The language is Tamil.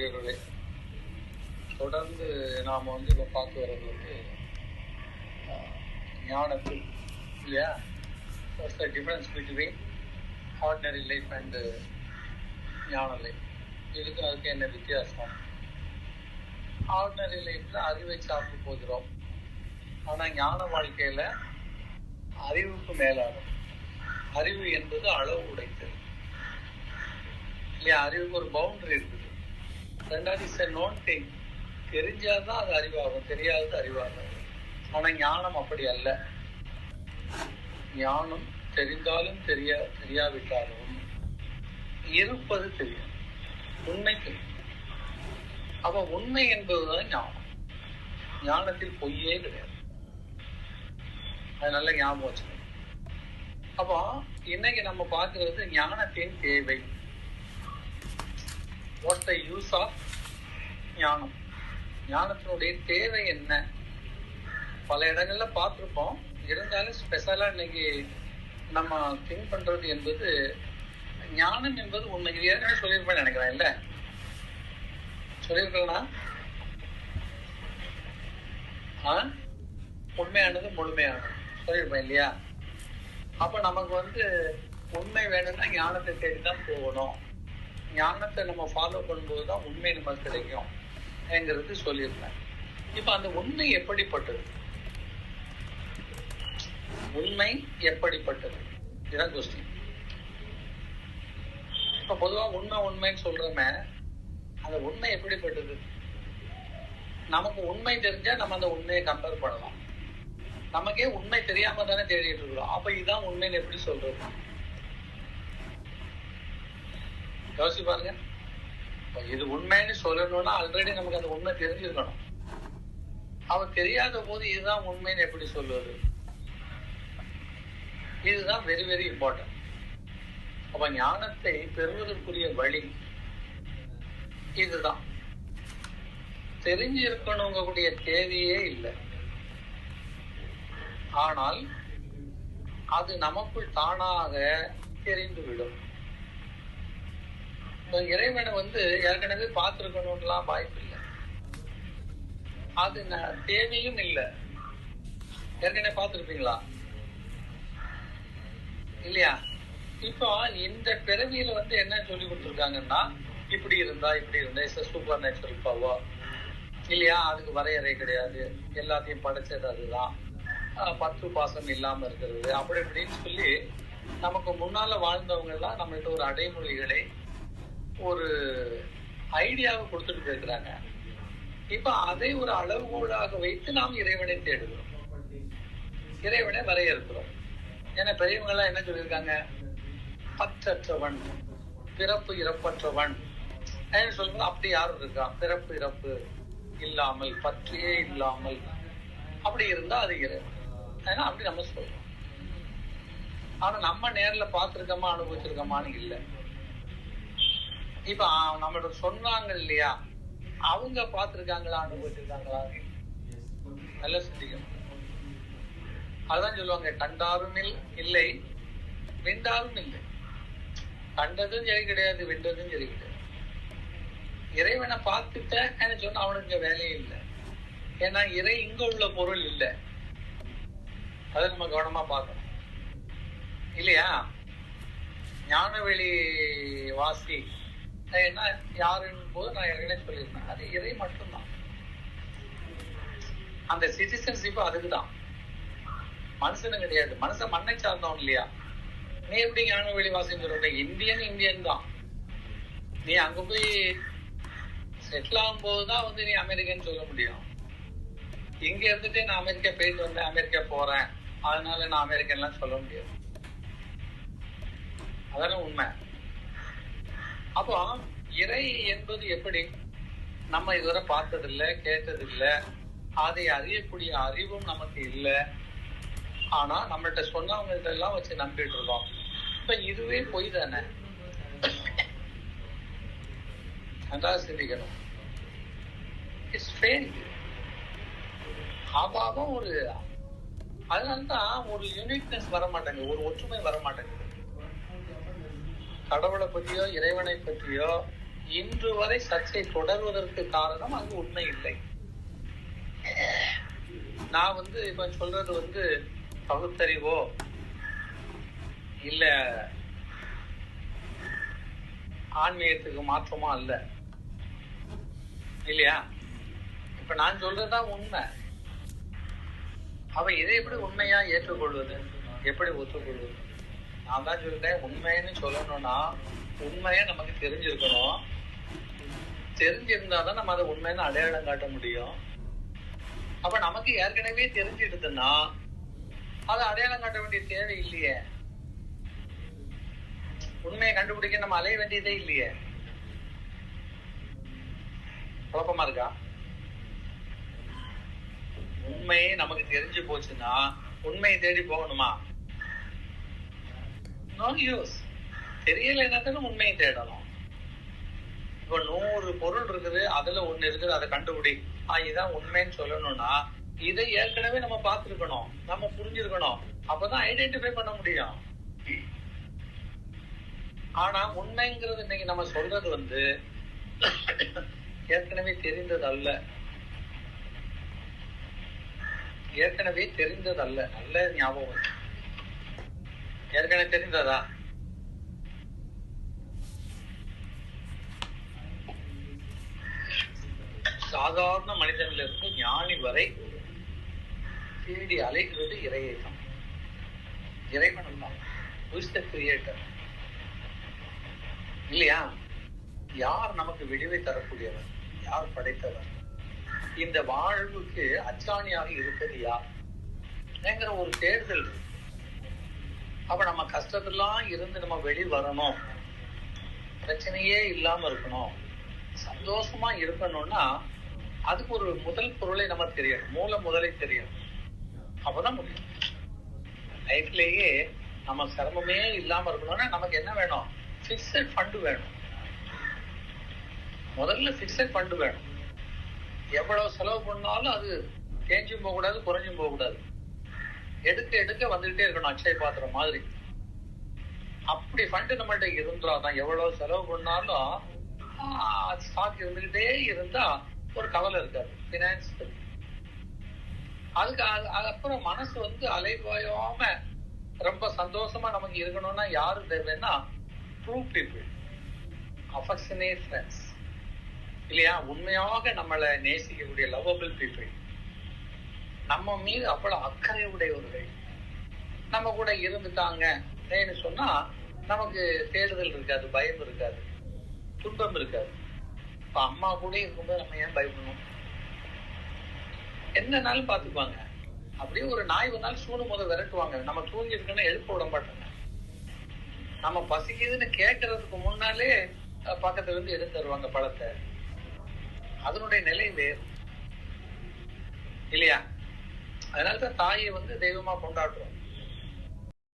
அன்புக்குரியவர்களே தொடர்ந்து நாம் வந்து இப்போ பார்த்து வர்றது வந்து ஞானத்தில் இல்லையா? What's the difference between ordinary life and ஞான லைஃப் இதுக்கும் அதுக்கு என்ன வித்தியாசம்? ஆர்டினரி லைஃப்பில் அறிவை சாப்பிட்டு போகிறோம். ஆனால் ஞான வாழ்க்கையில் அறிவுக்கு மேலாகும் அறிவு என்பது அளவு உடைத்தது இல்லையா? அறிவுக்கு ஒரு பவுண்டரி இருக்குது. ரெண்டாவது இஸ் எ நோன் திங் தெரிஞ்சாதான் அது அறிவாகும். தெரியாதது அறிவாகும் ஆனால் ஞானம் அப்படி அல்ல. ஞானம் தெரிந்தாலும் தெரிய தெரியாவிட்டாலும் இருப்பது தெரியும் உண்மை தெரியும். அப்ப உண்மை என்பதுதான் ஞானம். ஞானத்தில் பொய்யே கிடையாது. அது நல்ல ஞாபகம் வச்சுக்கணும். அப்போ இன்னைக்கு நம்ம பார்க்கிறது ஞானத்தின் தேவை. வாட் த யூஸ் ஆஃப் ஞானம்? ஞானத்தினுடைய தேவை என்ன? பல இடங்கள்ல பார்த்துருப்போம். இருந்தாலும் ஸ்பெஷலா இன்னைக்கு நம்ம திங்க் பண்றது என்பது ஞானம் என்பது உண்மைக்கு ஏற்கனவே சொல்லியிருப்பேன்னு நினைக்கிறேன் இல்ல? சொல்லியிருக்கேன்னா ஆ? உண்மையானது முழுமையானது. சொல்லியிருப்பேன் இல்லையா? அப்ப நமக்கு வந்து உண்மை வேணும்னா ஞானத்தை தேடி தான் போகணும். ஞானத்தை நம்ம ஃபாலோ பண்ணும்போது தான் உண்மை நமக்கு கிடைக்கும் என்கிறது சொல்லியிருந்தேன். இப்ப அந்த உண்மை எப்படிப்பட்டது? உண்மை எப்படிப்பட்டது? இதுதான் கொஸ்டின் இப்ப பொதுவா உண்மை உண்மைன்னு சொல்றோமே அந்த உண்மை எப்படிப்பட்டது? நமக்கு உண்மை தெரிஞ்சா நம்ம அந்த உண்மையை கம்பேர் பண்ணலாம். நமக்கே உண்மை தெரியாம தானே தேடிட்டு இருக்கிறோம். அப்ப இதுதான் உண்மைன்னு எப்படி சொல்றது? யோசிச்சு பாருங்க. இது உண்மைன்னு சொல்லணும்னா ஆல்ரெடி நமக்கு அந்த உண்மை தெரிஞ்சிருக்கணும். அவன் தெரியாத போது இதுதான் உண்மைன்னு எப்படி சொல்வது? இதுதான் வெரி வெரி இம்பார்ட்டன்ட் அப்ப ஞானத்தை பெறுவதற்குரிய வழி இதுதான். தெரிஞ்சிருக்கணுங்கக்கூடிய தேவையே இல்லை. ஆனால் அது நமக்குள் தானாக தெரிந்துவிடும். விடும் இறைவனை வந்து ஏற்கனவே பார்த்துருக்கணும்லாம் வாய்ப்பு இல்லை அது தேவையும் இல்லை. ஏற்கனவே பார்த்திருப்பீங்களா? இல்லையா? இப்போ இந்த பிறவியில வந்து என்ன சொல்லி கொடுத்துருக்காங்கன்னா இப்படி இருந்தா இப்படி இருந்தா இஸ் சூப்பர் நேச்சுரல் பவர் இல்லையா? அதுக்கு வரையறை கிடையாது. எல்லாத்தையும் படைச்சது அதுதான். ஆஹ் பற்று பாசம் இல்லாம இருக்கிறது. அப்படி இப்படின்னு சொல்லி நமக்கு முன்னால வாழ்ந்தவங்க எல்லாம் நம்மகிட்ட ஒரு அடைமொழிகளை ஒரு ஐடியாவை கொடுத்துட்டு போயிருக்கிறாங்க. இப்ப அதை ஒரு அளவுகோலாக வைத்து நாம் இறைவனை தேடுகிறோம். இறைவனை வரையறுக்கிறோம். ஏன்னா பெரியவங்க எல்லாம் என்ன சொல்லியிருக்காங்க? பற்றற்றவன் பிறப்பு இறப்பற்றவன். சொல்லும்போது அப்படி யாரும் இருக்கா? பிறப்பு இறப்பு இல்லாமல் பற்றியே இல்லாமல். அப்படி இருந்தா அது இறைவன். ஏன்னா அப்படி நம்ம சொல்றோம். ஆனா நம்ம நேர்ல பார்த்துருக்கோமா அனுபவிச்சிருக்கோமான்னு இல்லை. இப்ப நம்மளோட நம்மள்ட்ட சொன்னாங்க இல்லையா? அவங்க பார்த்திருக்காங்களா அனுபவிச்சிருக்காங்களா நல்லா சிந்திக்கணும் அதுதான் சொல்லுவாங்க கண்டாரும் இல்லை வென்றாலும் இல்லை. கண்டதும் சரி கிடையாது வென்றதும் சரி கிடையாது. இறைவனை பார்த்துட்டேன்னு சொன்னா அவனுக்கு இங்க வேலையே இல்லை. ஏன்னா இறை இங்க உள்ள பொருள் இல்லை. அதை நம்ம கவனமா பார்க்கணும். இல்லையா? ஞானவெளி வாசி அது என்ன யாருன்னு போது நான் ஏற்கனவே சொல்லியிருந்தேன் அது இறை மட்டும்தான். அந்த சிட்டிசன்ஷிப் அதுக்குதான். மனுஷனு கிடையாது. மனுஷன் மண்ணை சார்ந்தவன் இல்லையா? நீ எப்படி ஞான வெளிவாசின்னு சொல்ற? இந்தியன் இந்தியன் தான். நீ அங்க போய் செட்டில் ஆகும் போதுதான் வந்து நீ அமெரிக்கன் சொல்ல முடியும். இங்க இருந்துட்டு நான் அமெரிக்கா போயிட்டு வந்தேன் அமெரிக்கா போறேன். அதனால நான் அமெரிக்கன்லாம் சொல்ல முடியாது. அதான உண்மை. அப்போ இறை என்பது எப்படி? நம்ம இதுவரை பார்த்ததில்லை கேட்டதில்லை. அதை அறியக்கூடிய அறிவும் நமக்கு இல்லை. ஆனா நம்மள்ட்ட சொன்னவங்கள்ட்ட எல்லாம் வச்சு நம்பிட்டு இருக்கோம். இப்ப இதுவே பொய் தானே? அதான் சிந்திக்கணும். இட்ஸ் ஃபெயில் ஆபாவம் ஒரு அதனால்தான் ஒரு யூனிக்னஸ் வர மாட்டேங்குது ஒரு ஒற்றுமை வர மாட்டேங்குது கடவுளை பற்றியோ இறைவனை பற்றியோ இன்று வரை சர்ச்சை தொடர்வதற்கு காரணம் அங்கு உண்மை இல்லை. நான் வந்து இப்ப சொல்றது வந்து பகுத்தறிவோ? இல்ல ஆன்மீகத்துக்கு மாற்றமோ அல்ல. இல்லையா? இப்ப நான் சொல்றதுதான் உண்மை. அவ இதை எப்படி உண்மையா ஏற்றுக்கொள்வது? எப்படி ஒத்துக்கொள்வது? நான் தான் சொல்லிட்டேன் உண்மைன்னு சொல்லணும்னா உண்மையே நமக்கு தெரிஞ்சிருக்கணும். தெரிஞ்சிருந்தாதான் நம்ம அதை உண்மைன்னு அடையாளம் காட்ட முடியும். அப்ப நமக்கு ஏற்கனவே தெரிஞ்சிடுதுன்னா அதை அடையாளம் காட்ட வேண்டிய தேவை இல்லையே. உண்மையை கண்டுபிடிக்க நம்ம அலைய வேண்டியதே இல்லையே. குழப்பமா இருக்கா? உண்மையே நமக்கு தெரிஞ்சு போச்சுன்னா உண்மையை தேடி போகணுமா? நோ யூஸ் தெரியலைன்னா தானே உண்மையை தேடணும். இப்ப நூறு பொருள் இருக்குது அதுல ஒண்ணு இருக்குது அதை கண்டுபிடி. ஆஹ் இதான் உண்மைன்னு சொல்லணும்னா இதை ஏற்கனவே நம்ம பார்த்துருக்கணும் நம்ம புரிஞ்சிருக்கணும். அப்பதான் ஐடென்டிஃபை பண்ண முடியும். ஆனா உண்மைங்கிறது இன்னைக்கு நம்ம சொல்றது வந்து ஏற்கனவே தெரிந்தது அல்ல. ஏற்கனவே தெரிந்தது அல்ல. நல்ல ஞாபகம் ஏற்கனவே தெரிந்ததா? சாதாரண மனிதனிலிருந்து ஞானி வரை தேடி அலைகிறது இறையேகம் இறைவனம் தான். கிரியேட்டர் இல்லையா? யார் நமக்கு விடிவை தரக்கூடியவர்? யார் படைத்தவர்? இந்த வாழ்வுக்கு அச்சாணியாக இருப்பது யார்? என்கிற ஒரு தேர்தல் இருக்கு. அப்ப நம்ம கஷ்டத்தெல்லாம் இருந்து நம்ம வெளி வரணும். பிரச்சனையே இல்லாம இருக்கணும். சந்தோஷமா இருக்கணும்னா அதுக்கு ஒரு முதல் பொருளை நம்ம தெரியணும். மூல முதலை தெரியணும். அப்பதான் முடியும். லைஃப்லயே நம்ம சிரமமே இல்லாம இருக்கணும்னா நமக்கு என்ன வேணும்? பிக்சட் ஃபண்டு வேணும். முதல்ல பிக்சட் ஃபண்டு வேணும். எவ்வளவு செலவு பண்ணாலும் அது தேஞ்சும் போகக்கூடாது குறைஞ்சும் போகக்கூடாது. எடுக்க எடுக்க வந்துகிட்டே இருக்கணும் அக்ஷய பாத்திரம் மாதிரி. அப்படி ஃபண்டு நம்மள்ட்ட இருந்தாதான் எவ்வளவு செலவு பண்ணாலும் ஸ்டாக் இருந்துகிட்டே இருந்தா ஒரு கவலை இருக்காது. பினான்ஸ் அதுக்கு அது- அதுக்கப்புறம் மனசு வந்து அலைவாயாம ரொம்ப சந்தோஷமா நமக்கு இருக்கணும்னா யாரு தேவைன்னா ட்ரூ பீப்புள் அஃபெக்ஷனேட் ஃப்ரெண்ட்ஸ் இல்லையா? உண்மையாக நம்மளை நேசிக்கக்கூடிய லவ்வபிள் பீப்புள் நம்ம மீது அவ்வளவு அக்கறை உடையவர்கள். நம்ம கூட இருந்துட்டாங்க ஏன்னு சொன்னா நமக்கு தேடுதல் இருக்காது பயம் இருக்காது துன்பம் இருக்காது. இப்ப அம்மா கூட இருக்கும்போது நம்ம ஏன் பயப்படணும்? என்னன்னாலும் பாத்துப்பாங்க அப்படியே ஒரு நாய் வந்தாலும் சூடு முத விரட்டுவாங்க. நம்ம தூங்கி இருக்குன்னு எழுப்ப விட மாட்டாங்க. நம்ம பசிக்குதுன்னு கேட்கறதுக்கு முன்னாலே பக்கத்துல இருந்து எடுத்து தருவாங்க பழத்தை. அதனுடைய நிலை வேறு. இல்லையா? அதனாலதான் தாயை வந்து தெய்வமா கொண்டாடுறோம்.